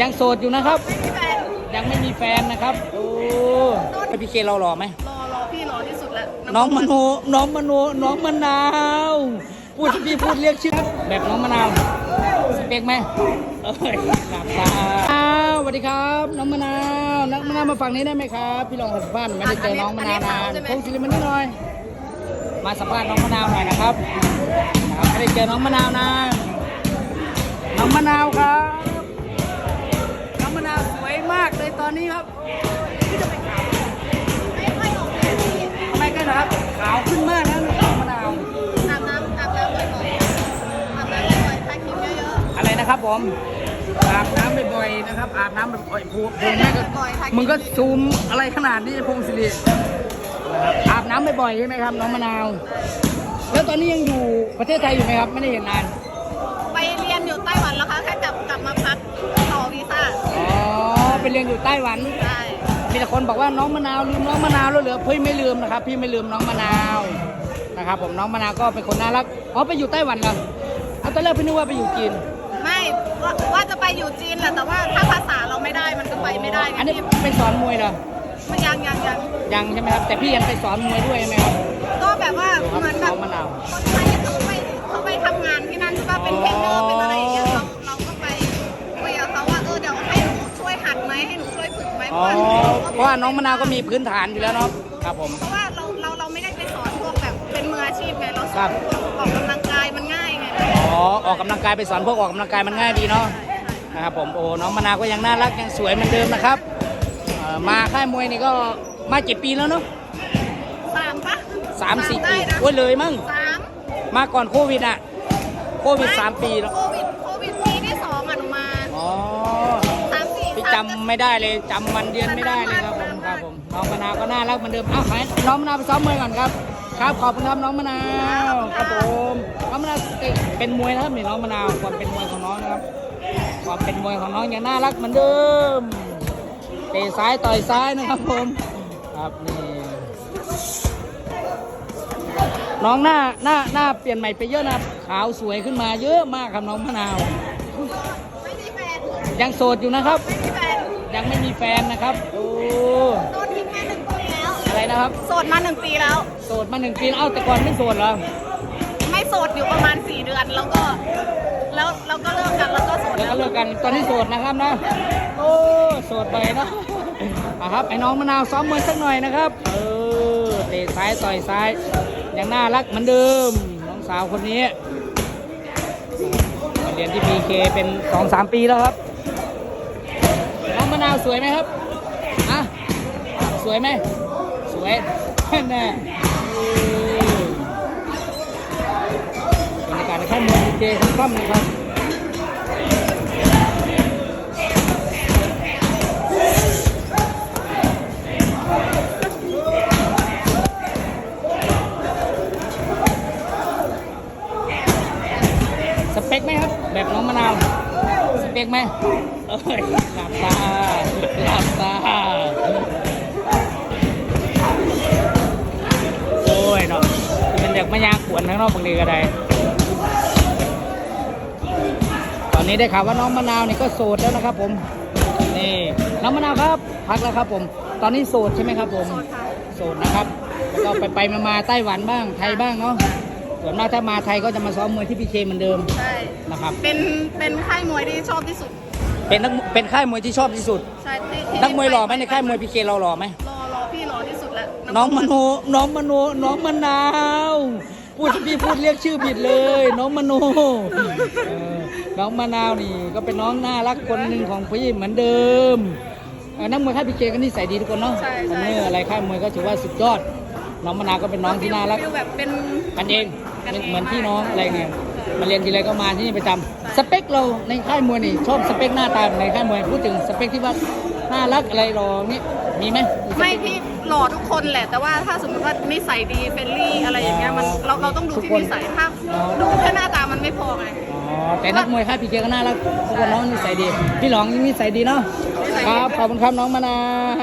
ยังโสดอยู่นะครับไม่มีแฟนยังไม่มีแฟนนะครับโอ้พี่เคเราหล่อไหมรอรอพี่รอที่สุดแล้วน้องมโนน้องมโนน้องมะนาวพูดพี่พูดเรียกชื่อแบบน้องมะนาวสเปกไหมเอ้ยครับตาอ้าวสวัสดีครับ น้องมะนาวน้องมะนาวมาฝั่งนี้ได้ไหมครับ พี่ลองสัมภาษณ์ไม่ได้เจอน้องมะนาวนานพงศิริมันนี่หน่อย มาสัมภาษณ์น้องมะนาวหน่อยนะครับนะครับไม่ได้เจอน้องมะนาวนานน้องมะนาวครับ มากเลยตอนนี้ครับไม่ค่อยออกเลยพี่ทำไมกันนะครับ ขาวขึ้นมากนะน้องมะนาวอาบน้ำอาบน้ำบ่อยๆอาบน้ำบ่อยๆทาครีมเยอะอะไรนะครับผม อาบน้ำบ่อยๆนะครับ อาบน้ำบ่อยๆพูดพูดแม่ก็ๆบ่อยๆทาครีมึงก็ซูมอะไรขนาดนี้พงศิริอาบน้ำบ่อยๆใช่ไหมครับ น้องมะนาว แล้วตอนนี้ยังอยู่ประเทศไทยอยู่ไหมครับ ไม่ได้เห็นนาน ไปเรียนอยู่ไต้หวันแล้วคะแค่กลับกลับมาพักต่อวีซ่าอ๋อ ไปเรียนอยู่ไต้หวัน ใช่มีแต่คนบอกว่าน้องมะนาวลืมน้องมะนาวแล้วเหรอพี่ไม่ลืมนะครับ พี่ไม่ลืมน้องมะนาวนะครับ ผมน้องมะนาวก็เป็นคนน่ารักอ๋อไปอยู่ไต้หวันเหรอเอาตอนแรกพี่นึกว่าไปอยู่จีน ไม่ว่าว่าจะไปอยู่จีนแหละแต่ว่าถ้าภาษาเราไม่ได้มันก็ไปไม่ได้ไงอันนี้พี่ไปสอนมวยเหรอมันยังยังยังยังใช่ไหมครับ แต่พี่ยังไปสอนมวยด้วยใช่ไหมครับ ก็แบบว่าครับเหมือนแบบน้องมะนาว คนไทยเขาไปเขาไปทำงานที่นั่นใช่ป่ะเป็นเทรนเนอร์เป็นอะไรอย่างเงี้ย ให้หนูช่วยฝึกไหมเพอ๋อราะว่าเพราะว่าน้องมะนาวก็มีพื้นฐานอยู่แล้วเนาะครับผม เพราะว่าเราเราเราไม่ได้ไปสอนพวกแบบเป็นมืออาชีพไงเราสครัอบนพวกออกกำลังกายมันง่ายไงอ๋อออกกำลังกายไปสอนพวกออกกำลังกายมันง่ายดีเนาะนะครับผมโอ้น้องมะนาวก็ยังน่ารักยังสวยเหมือนเดิมนะครับเอ่อมาค่ายมวยนี่ก็มาเจ็ดปีแล้วเนาะสามปะสามสี่ได้ปีนะโอ้ยเลยมั้งสามมาก่อนโควิดอะโควิดสามปีแล้วโค จำไม่ได้เลยจำวันเดือนไม่ได้เลยครับผมครับผมน้องมะนาวก็น่ารักเหมือนเดิมอ้าวขอให้น้องมะนาวไปซ้อมมวยก่อนครับ ครับขอบคุณครับน้องมะนาวครับผมน้องมะนาวเป็นมวยนะครับนี่น้องมะนาวความเป็นมวยของน้องนะครับความเป็นมวยของน้องยังน่ารักเหมือนเดิมเตะซ้ายต่อยซ้ายนะครับผมครับนี่น้องหน้าหน้าหน้าเปลี่ยนใหม่ไปเยอะนะครับขาวสวยขึ้นมาเยอะมากครับน้องมะนาว ยังโสดอยู่นะครับไม่มีแฟนยังไม่มีแฟนนะครับโอ้โสดทิ้งมาหนึ่งปีแล้ว อะไรนะครับ โสดมาหนึ่งปีแล้ว โสดมาหนึ่งปีแล้วเอ้าแต่ก่อนไม่โสดเหรอ ไม่โสดอยู่ประมาณสี่เดือนแล้วก็ แล้วเราก็เลิกกันแล้วก็โสดแล้วแล้ก็วเลิกกันตอนนี้โสดนะครับนะ โอ้โสดไปเนอะอะครับไอ้น้องมะนาวซ้อมมวยสักหน่อยนะครับ เออเตะซ้ายต่อยซ้ายยังน่ารักเหมือนเดิมน้องสาวคนนี้มาเรียนที่พีเคเป็นสองสามปีแล้วครับน้องมะนาวสวยไหมครับอะสวยไหมสวยแน่ออบรรยากาศในค่ายมวยพีเคค่ำๆนะครับสเปคไหมครับ แบบน้องมะนาว เปคไหมเอ้ยหลับตาหลับตาโอ้ยเนาะเป็นเด็กมายางขวนทั้งนอกบางทีก็ได้ ตอนนี้ได้ข่าวว่าน้องมะนาวนี่ก็โสดแล้วนะครับ ผม นี่น้องมะนาวครับพักแล้วครับ ผม ตอนนี้โสดใช่ไหมครับ ผมโสดค่ะโสดนะครับแล้วก็ไปไปมามาไต้หวันบ้างไทยบ้างเนาะ ส่วนมากถ้ามาไทยก็จะมาซ้อมมวยที่พีเคเหมือนเดิมใช่นะครับ เป็นเป็นค่ายมวยที่ชอบที่สุด เป็นนักเป็นค่ายมวยที่ชอบที่สุดใช่ที่ที่นักมวยหล่อไหมในค่ายมวยพีเคเราหล่อไหมรอรอพี่รอที่สุดแล้วน้องมโนน้องมโนน้องมะนาวพูดพี่พูดเรียกชื่อผิดเลย น้องมโนเออน้องมะนาวนี่ ก็เป็นน้องน่ารักคนหนึ่งของพี่เหมือนเดิมเออนักมวยค่ายพีเคก็นิสัยดีทุกคนเนาะใช่ทำใช่เมื่ออะไรค่ายมวยก็ถือว่าสุดยอด น้องมะนาวก็เป็นน้องที่น่ารัก ฟิลแบบเป็น กันเอง กันเองเหมือนพี่น้องมากอะไรเงี้ยมาเรียนทีไรก็มาที่นี่ประจำใช่สเปคเราในค่ายมวยนี่ชอบสเปคหน้าตาในค่ายมวยพูดถึงสเปคที่ว่าน่ารักอะไรรอนี่มีไหมไม่พี่หล่อทุกคนแหละ แต่ว่าถ้าสมมติว่านิสัยดีเฟรนลี่อะไรอย่างเงี้ยมันเราเราต้องดูที่นิสัยถ้าดูแค่หน้าตามันไม่พอไงอ๋อแต่นักมวยค่ายพีเคก็น่ารักทุกคนน้องนิสัยดี พี่หลองนิสัยดีเนาะนิสัยดีครับขอบคุณครับน้องมะนาว